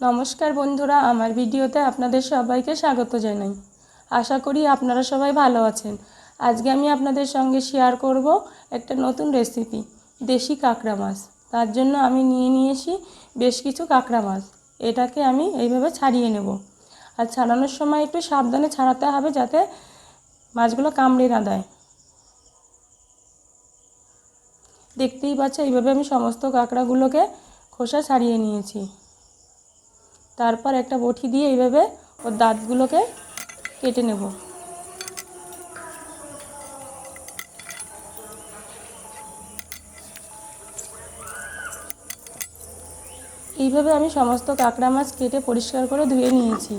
নমস্কার বন্ধুরা, আমার ভিডিওতে আপনাদের সবাইকে স্বাগত জানাই। আশা করি আপনারা সবাই ভালো আছেন। আজকে আমি আপনাদের সঙ্গে শেয়ার করব একটা নতুন রেসিপি দেশি কাঁকড়া মাছ। তার জন্য আমি নিয়ে নিয়েছি বেশ কিছু কাঁকড়া মাছ। এটাকে আমি এইভাবে ছাড়িয়ে নেব। আর ছাড়ানোর সময় একটু সাবধানে ছাড়াতে হবে যাতে মাছগুলো কামড়ে না দেয়। দেখতেই পাচ্ছে, এইভাবে আমি সমস্ত কাঁকড়াগুলোকে খোসা ছাড়িয়ে নিয়েছি। তারপর একটা বটি দিয়ে এইভাবে ওর দাঁতগুলোকে কেটে নেব। এইভাবে আমি সমস্ত কাঁকড়া মাছ কেটে পরিষ্কার করে ধুয়ে নিয়েছি।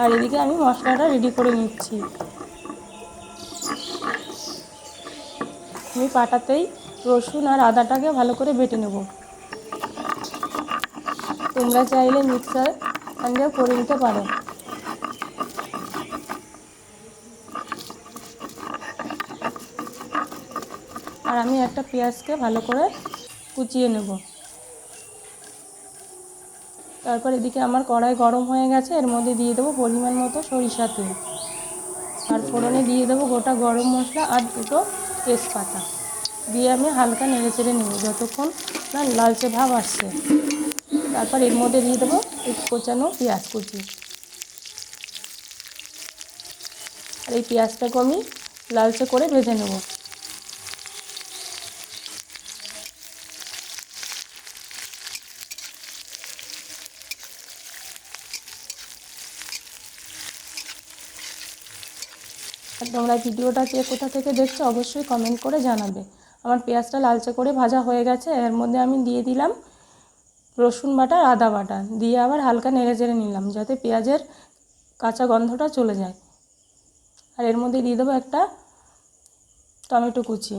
আর এদিকে আমি মশলাটা রেডি করে নিচ্ছি। আমি পাটাতেই রসুন আর আদাটাকে ভালো করে বেটে নেব। তোমরা চাইলে মিক্সার গ্রাইন্ডার করে নিতে পারো। আর আমি একটা পেঁয়াজকে ভালো করে কুচিয়ে নেব। তারপর এদিকে আমার কড়াই গরম হয়ে গেছে, এর মধ্যে দিয়ে দেবো পরিমাণ মতো সরিষা তেল। আর ফোড়নে দিয়ে দেবো গোটা গরম মশলা আর দুটো তেজপাতা। দিয়ে আমি হালকা নেড়ে চেড়ে নেব, যতক্ষণ না লালচে ভাব আসছে। তারপর এর মধ্যে দিয়ে দেবো কোচানো পেঁয়াজ কুচি। আর এই পেঁয়াজটাকে আমি লালচে করে ভেজে নেব। আর তোমরা ভিডিওটা কে কোথা থেকে দেখছ অবশ্যই কমেন্ট করে জানাবে। আমার পেঁয়াজটা লালচে করে ভাজা হয়ে গেছে, এর মধ্যে আমি দিয়ে দিলাম রসুন বাটা আর আদা বাটা দিয়ে আবার হালকা নেড়ে চেড়ে নিলাম যাতে পেঁয়াজের কাঁচা গন্ধটা চলে যায়। আর এর মধ্যে দিয়ে দেবো একটা টমেটো কুচি।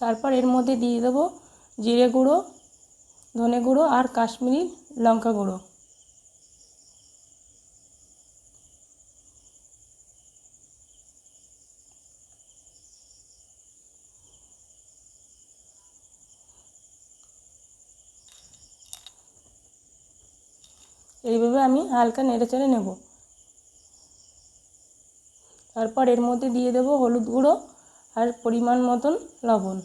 তারপর এর মধ্যে দিয়ে দেবো জিরে গুঁড়ো, ধনে গুঁড়ো আর কাশ্মীরি লঙ্কা গুঁড়ো। এইভাবে আমি হালকা নেড়ে চেড়ে নেব। তারপর এর মধ্যে দিয়ে দেবো হলুদ গুঁড়ো আর পরিমাণ মতন লবণ।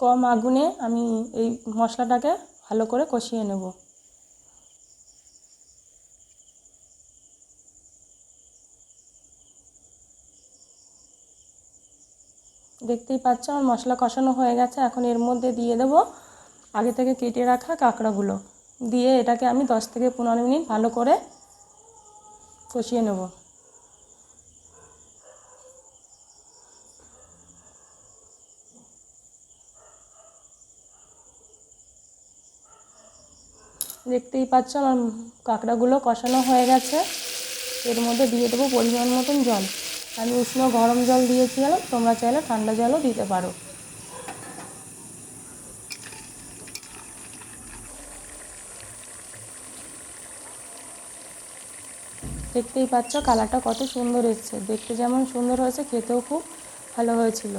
কম আগুনে আমি এই মশলাটাকে ভালো করে কষিয়ে নেব। দেখতেই পাচ্ছ, আমার মশলা কষানো হয়ে গেছে। এখন এর মধ্যে দিয়ে দেবো আগে থেকে কেটে রাখা কাঁকড়াগুলো। দিয়ে এটাকে আমি দশ থেকে পনেরো মিনিট ভালো করে কষিয়ে নেব। দেখতেই পাচ্ছ, আমার কাঁকড়াগুলো কষানো হয়ে গেছে। এর মধ্যে দিয়ে দেবো পরিমাণ মতন জল। আমি উষ্ণ গরম জল দিয়েছিলাম, তোমরা চাইলে ঠান্ডা জলও দিতে পারো। দেখতেই পাচ্ছ কালারটা কত সুন্দর এসছে। দেখতে যেমন সুন্দর হয়েছে, খেতেও খুব ভালো হয়েছিল।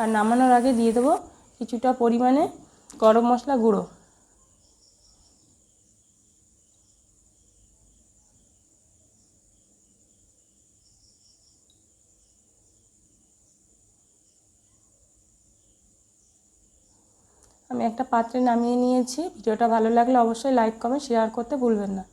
আর নামানোর আগে দিয়ে দেবো কিছুটা পরিমাণে গরম মশলা গুঁড়ো। আমি একটা পাত্রে নামিয়ে নিয়েছি। ভিডিওটা ভালো লাগলে অবশ্যই লাইক কমেন্ট শেয়ার করতে ভুলবেন না।